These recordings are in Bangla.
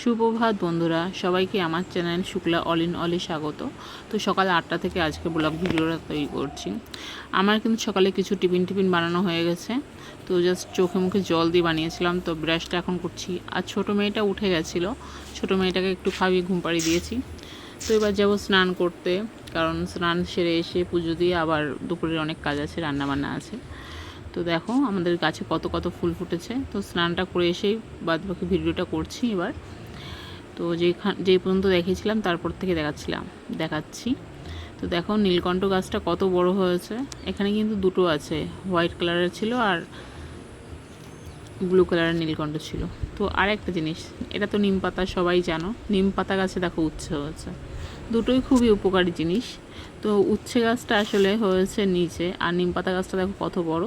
সুপ্রভাত বন্ধুরা, সবাইকে আমার চ্যানেল শুক্লা অল ইন অলে স্বাগত। তো সকাল আটটা থেকে আজকে ব্লগ ভিডিওটা তৈরি করছি। আমার কিন্তু সকালে কিছু টিফিন টিফিন বানানো হয়ে গেছে। তো জাস্ট চোখে মুখে জল দিয়ে বানিয়েছিলাম, তো ব্রাশটা এখন করছি। আর ছোটো মেয়েটা উঠে গেছিল, ছোটো মেয়েটাকে একটু খাইয়ে ঘুম পাড়িয়ে দিয়েছি। তো এবার যাব স্নান করতে, কারণ স্নান সেরে এসে পুজো দিয়ে আবার দুপুরের অনেক কাজ আছে রান্না বান্না আছে। তো দেখো আমাদের গাছে কত কত ফুল ফুটেছে। তো স্নানটা করে এসেই বাদ বাকি ভিডিওটা করছি এবার। তো যেখান, যে পর্যন্ত দেখেছিলাম তারপর থেকে দেখাচ্ছিলাম, দেখাচ্ছি। তো দেখো, নীলকণ্ঠ গাছটা কত বড় হয়েছে। এখানে কিন্তু দুটো আছে, হোয়াইট কালারের ছিল আর ব্লু কালারের নীলকণ্ঠ ছিল। তো আর একটা জিনিস, এটা তো নিম পাতা, সবাই জানো। নিম পাতা গাছে দেখো উচ্ছে হয়েছে। দুটোই খুবই উপকারী জিনিস। তো উচ্ছে গাছটা আসলে হয়েছে নিচে, আর নিম পাতা গাছটা দেখো কত বড়।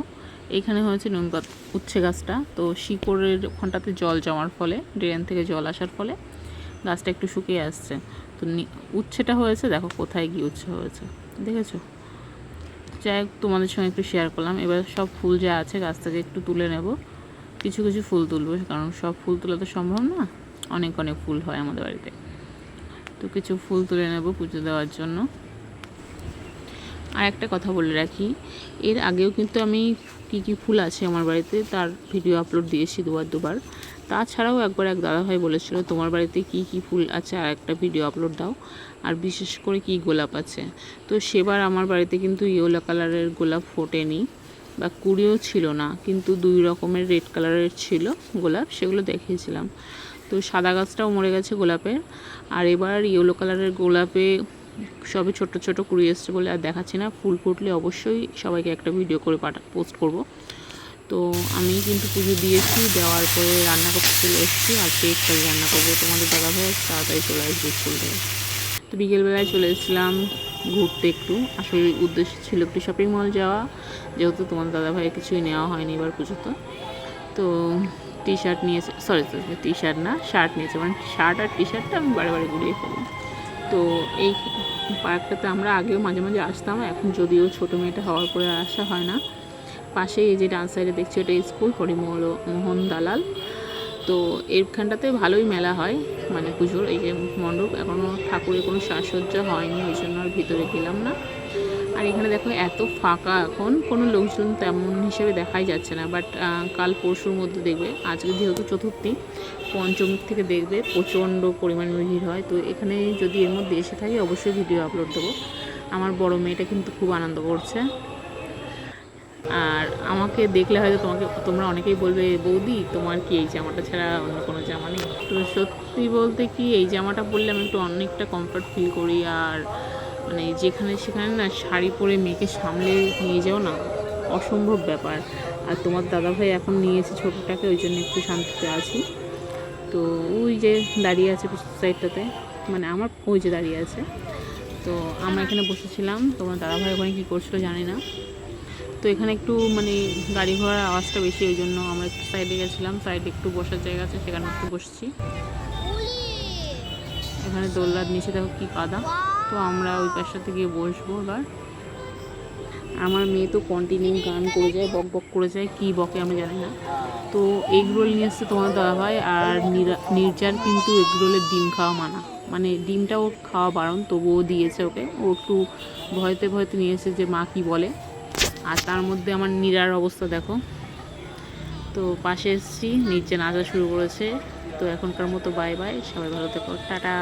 এখানে হয়েছে নিম পাতা, উচ্ছে গাছটা। তো শিকড়ের ওখানটাতে জল জমার ফলে, ড্রেন থেকে জল আসার ফলে গাছটা একটু শুকিয়ে আসছে। তো উচ্ছেটা হয়েছে, দেখো কোথায় গিয়ে উচ্ছে হয়েছে। দেখেছ? যাই তোমাদের সঙ্গে একটু শেয়ার করলাম। এবার সব ফুল যা আছে গাছ থেকে একটু তুলে নেব। কিছু কিছু ফুল তুলবো, কারণ সব ফুল তোলা তো সম্ভব না। অনেক অনেক ফুল হয় আমাদের বাড়িতে। তো কিছু ফুল তুলে নেব পুজো দেওয়ার জন্য। আর একটা কথা বলে রাখি, এর আগেও কিন্তু আমি কী কী ফুল আছে আমার বাড়িতে, তার ভিডিও আপলোড দিয়েছি দুবার দুবার। তাছাড়াও একবার এক দাদাভাই বলেছিল, তোমার বাড়িতে কি কি ফুল আছে? আর একটা ভিডিও আপলোড দাও। আর বিশেষ করে কি গোলাপ আছে? তো সেবার আমার বাড়িতে কিন্তু ইয়েলো কালারের গোলাপ ফোটেনি বা কুড়িও ছিল না, কিন্তু দুই রকমের রেড কালারের ছিল গোলাপ, সেগুলো দেখিয়েছিলাম। তো সাদা গাছটাও মরে গেছে গোলাপের। আর এবার ইয়েলো কালারের গোলাপে সবে ছোট ছোট কুড়ি এসছে বলে আর দেখাচ্ছি না। ফুল ফুটলে অবশ্যই সবাইকে একটা ভিডিও করে পাঠা পোস্ট করব। তো আমি কিন্তু পুজো দিয়েছি, দেওয়ার পরে রান্না করতে চলে এসেছি আর আজকে একটা রান্না করব তোমাদের দাদা ভাই তাড়াতাড়ি চলে আসবে স্কুল থেকে। তো বিকেলবেলায় চলে এসেছিলাম ঘুরতে একটু। আসলে উদ্দেশ্য ছিল একটু শপিং মল যাওয়া, যেহেতু তোমাদের দাদা ভাইয়ের কিছুই নেওয়া হয়নি এবার পুজোতে। তো টি শার্ট নিয়েছে সরি সরি টি শার্ট না শার্ট নিয়েছে। মানে শার্ট আর টি শার্টটা আমি বারে বারে ঘুরিয়ে ফেলি। তো এই পার্কটাতে আমরা আগেও মাঝে মাঝে আসতাম, এখন যদিও ছোটো মেয়েটা হওয়ার পরে আসা হয় না। পাশেই এই যে ডান সাইডে দেখছি ওটা স্কুল, হরিমোহন মোহন দালাল। তো এইখানটাতে ভালোই মেলা হয় মানে পুজোর, এই যে মণ্ডপ এখনও ঠাকুরের কোনো সাজসজ্জা হয়নি, ওই জন্য আর ভিতরে গেলাম না। আর এখানে দেখো এত ফাঁকা এখন, কোনো লোকজন তেমন হিসেবে দেখাই যাচ্ছে না বাট কাল পরশুর মধ্যে দেখবে, আজকে যেহেতু চতুর্থী পঞ্চমীর থেকে দেখবে, প্রচণ্ড পরিমাণে ভিড় হয়। তো এখানে যদি এর মধ্যে এসে থাকি, অবশ্যই ভিডিও আপলোড দেবো। আমার বড় মেয়েটা কিন্তু খুব আনন্দ করছে। আর আমাকে দেখলে হয়তো তোমাকে, তোমরা অনেকেই বলবে, বৌদি, তোমার কি এই জামাটা ছাড়া অন্য কোনো জামা নেই? তো সত্যি বলতে কি, এই জামাটা পরলে আমি একটু অনেকটা কমফর্ট ফিল করি আর মানে যেখানে সেখানে না শাড়ি পরে মেয়েকে সামলে নিয়ে যাও না অসম্ভব ব্যাপার। আর তোমার দাদাভাই এখন নিয়েছে ছোটোটাকে, ওই জন্য একটু শান্তিতে আছি। তো ওই যে দাঁড়িয়ে আছে সাইডটাতে মানে আমার ওই যে দাঁড়িয়ে আছে। তো আমরা এখানে বসেছিলাম, তোমার দাদাভাই ওখানে কী করছিল জানি না। তো এখানে একটু মানে গাড়ি ঘোড়ার আওয়াজটা বেশি, ওই জন্য আমরা একটু সাইডে গেছিলাম। সাইডে একটু বসার জায়গা আছে, সেখানে একটু বসছি। এখানে দোলনার নিচে দেখো কি কাদা তো আমরা ওই পাশটাতে গিয়ে বসবো এবার। আমার মেয়ে তো কন্টিনিউ গান করে যায়, বক বক করে যায়, কি বকে আমি জানি না। তো এগরোল নিয়ে এসছে তোমার দেওয়া হয় আর নিরা- নির্জার কিন্তু এগরোলের ডিম খাওয়া মানা। মানে ডিমটা ওর খাওয়া বারণ, তবুও দিয়েছে ওকে। ও একটু ভয়তে ভয়তে নিয়ে এসেছে যে মা কি বলে। আর তার মধ্যে আমার নিরার অবস্থা দেখো। তো পাশে এসছি, নিচে নাচা শুরু করেছে। তো এখনকার মতো বাই বাই সবাই ভালো থেকো। টাটা।